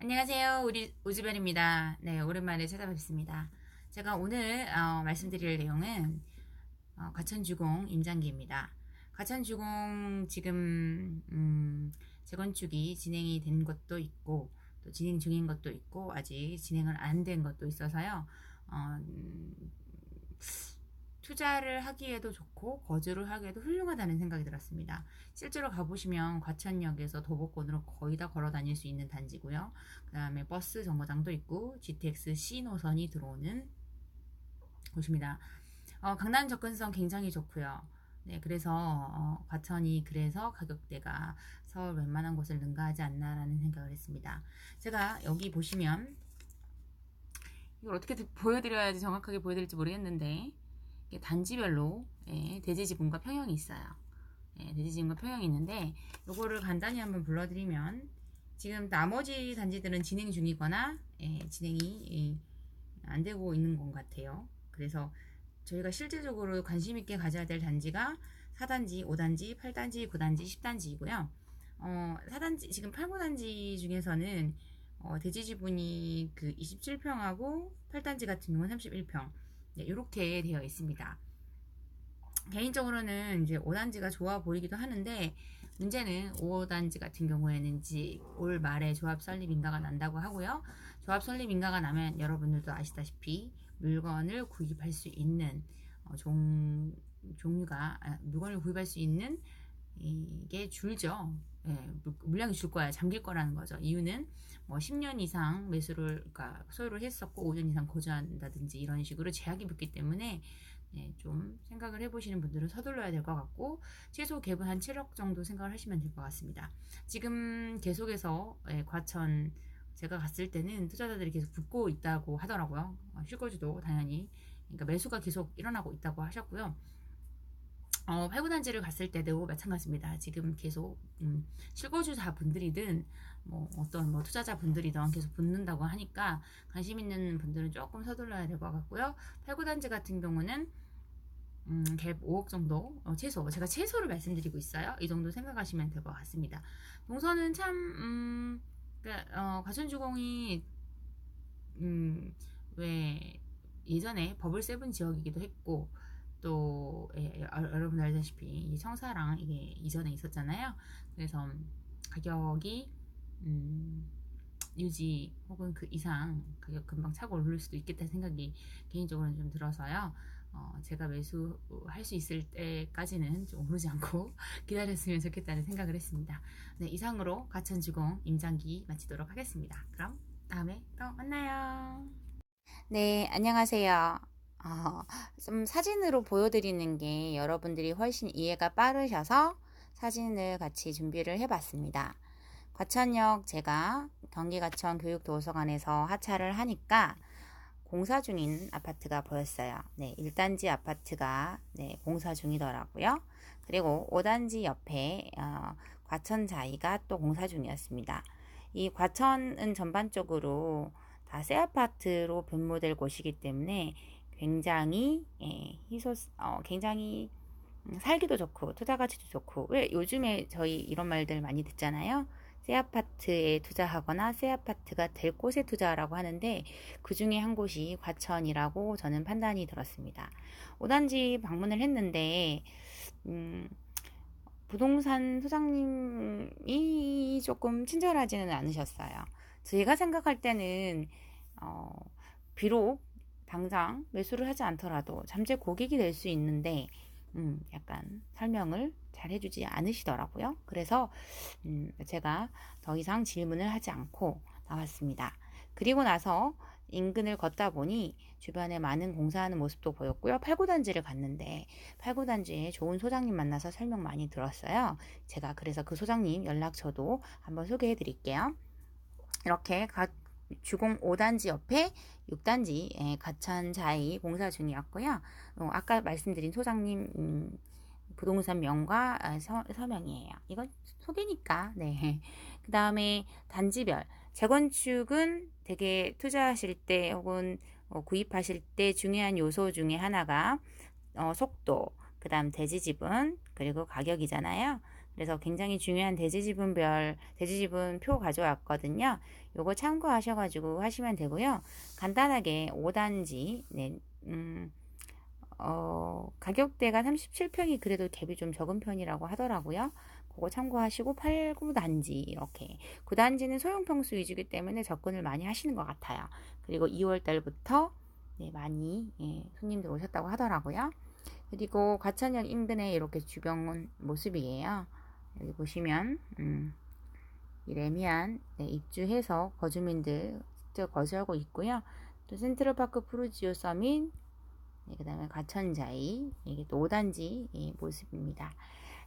안녕하세요. 우리 우즈벨입니다. 네, 오랜만에 찾아뵙습니다. 제가 오늘 어, 말씀드릴 내용은 어, 과천주공 임장기입니다. 과천주공 지금 음, 재건축이 진행이 된 것도 있고 또 진행 중인 것도 있고 아직 진행은 안된 것도 있어서요. 어, 음, 투자를 하기에도 좋고 거주를 하기에도 훌륭하다는 생각이 들었습니다. 실제로 가보시면 과천역에서 도보권으로 거의 다 걸어 다닐 수 있는 단지고요. 그 다음에 버스 정거장도 있고 GTX C 노선이 들어오는 곳입니다. 어, 강남 접근성 굉장히 좋고요. 네, 그래서 어, 과천이 그래서 가격대가 서울 웬만한 곳을 능가하지 않나라는 생각을 했습니다. 제가 여기 보시면 이걸 어떻게 보여드려야지 정확하게 보여드릴지 모르겠는데 단지별로 예, 대지 지분과 평형이 있어요. 예, 대지 지분과 평형이 있는데 이거를 간단히 한번 불러드리면 지금 나머지 단지들은 진행 중이거나 예, 진행이 예, 안 되고 있는 것 같아요. 그래서 저희가 실질적으로 관심 있게 가져야 될 단지가 4단지, 5단지, 8단지, 9단지, 10단지이고요. 어, 4단지, 지금 8, 9단지 중에서는 어, 대지 지분이 그 27평하고 8단지 같은 경우는 31평. 네, 이렇게 되어 있습니다. 개인적으로는 이제 5단지가 좋아 보이기도 하는데 문제는 5단지 같은 경우에는 올 말에 조합 설립 인가가 난다고 하고요. 조합 설립 인가가 나면 여러분들도 아시다시피 물건을 구입할 수 있는 어, 종, 종류가 아, 물건을 구입할 수 있는 이게 줄죠. 예, 물량이 줄 거야. 잠길 거라는 거죠. 이유는 뭐 10년 이상 매수를 그러니까 소유를 했었고 5년 이상 거주한다든지 이런 식으로 제약이 붙기 때문에 예, 좀 생각을 해보시는 분들은 서둘러야 될 것 같고 최소 갭은 한 7억 정도 생각을 하시면 될 것 같습니다. 지금 계속해서 예, 과천 제가 갔을 때는 투자자들이 계속 붙고 있다고 하더라고요. 어, 실거주도 당연히 그러니까 매수가 계속 일어나고 있다고 하셨고요. 어, 팔구단지를 갔을 때도 마찬가지입니다. 지금 계속 음, 실거주자 분들이든 뭐 어떤 뭐 투자자 분들이든 계속 붙는다고 하니까 관심 있는 분들은 조금 서둘러야 될 것 같고요. 팔구단지 같은 경우는 음, 갭 5억 정도 어, 최소 제가 최소를 말씀드리고 있어요. 이 정도 생각하시면 될 것 같습니다. 동선은 참 음, 그러니까, 어, 과천주공이 음, 왜 예전에 버블 세븐 지역이기도 했고 또 예, 예 여러분 알다시피 청사랑 이게 이전에 있었잖아요. 그래서 가격이 음, 유지 혹은 그 이상 가격 금방 차고 오를 수도 있겠다는 생각이 개인적으로는 좀 들어서요. 어, 제가 매수할 수 있을 때까지는 좀 오르지 않고 기다렸으면 좋겠다는 생각을 했습니다. 네, 이상으로 가천주공 임장기 마치도록 하겠습니다. 그럼 다음에 또 만나요. 네, 안녕하세요. 어, 좀 사진으로 보여드리는 게 여러분들이 훨씬 이해가 빠르셔서 사진을 같이 준비를 해봤습니다. 과천역 제가 경기과천 교육도서관에서 하차를 하니까 공사 중인 아파트가 보였어요. 네, 1단지 아파트가 네, 공사 중이더라고요. 그리고 5단지 옆에 어, 과천 자이가 또 공사 중이었습니다. 이 과천은 전반적으로 다 새 아파트로 변모될 곳이기 때문에 굉장히 예, 희소 어, 굉장히 살기도 좋고 투자 가치도 좋고 왜 요즘에 저희 이런 말들 많이 듣잖아요. 새 아파트에 투자하거나 새 아파트가 될 곳에 투자라고 하는데 그 중에 한 곳이 과천이라고 저는 판단이 들었습니다. 5단지 방문을 했는데 음, 부동산 소장님이 조금 친절하지는 않으셨어요. 제가 생각할 때는 어, 비록 당장 매수를 하지 않더라도 잠재 고객이 될 수 있는데 음, 약간 설명을 잘 해주지 않으시더라고요. 그래서 음, 제가 더 이상 질문을 하지 않고 나왔습니다. 그리고 나서 인근을 걷다 보니 주변에 많은 공사하는 모습도 보였고요. 팔구단지를 갔는데 팔구단지에 좋은 소장님 만나서 설명 많이 들었어요. 제가 그래서 그 소장님 연락처도 한번 소개해 드릴게요. 이렇게 각 주공 5단지 옆에 6단지 예, 가천 자이 공사 중이었고요. 어, 아까 말씀드린 소장님 음, 부동산 명과 아, 서, 서명이에요. 이건 소개니까. 네. 그 다음에 단지별 재건축은 되게 투자하실 때 혹은 어, 구입하실 때 중요한 요소 중에 하나가 어, 속도, 그 다음 대지 지분, 그리고 가격이잖아요. 그래서 굉장히 중요한 대지 지분별 대지 지분 표 가져왔거든요. 요거 참고하셔 가지고 하시면 되고요. 간단하게 5단지 네, 음, 어, 가격대가 37평이 그래도 갭이 좀 적은 편이라고 하더라고요. 그거 참고하시고 8, 9단지 이렇게 9단지는 소형평수 위주이기 때문에 접근을 많이 하시는 것 같아요. 그리고 2월 달부터 네, 많이 예, 손님들 오셨다고 하더라고요. 그리고 과천역 인근에 이렇게 주변 모습이에요. 여기 보시면 음, 이 레미안 네, 입주해서 거주민들 거주하고 있고요. 또 센트럴파크 프루지오 서민 네, 그 다음에 과천자이 이게 또 5단지 예, 모습입니다.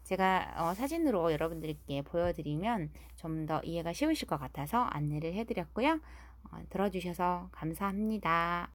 제가 어, 사진으로 여러분들께 보여드리면 좀 더 이해가 쉬우실 것 같아서 안내를 해드렸고요. 어, 들어주셔서 감사합니다.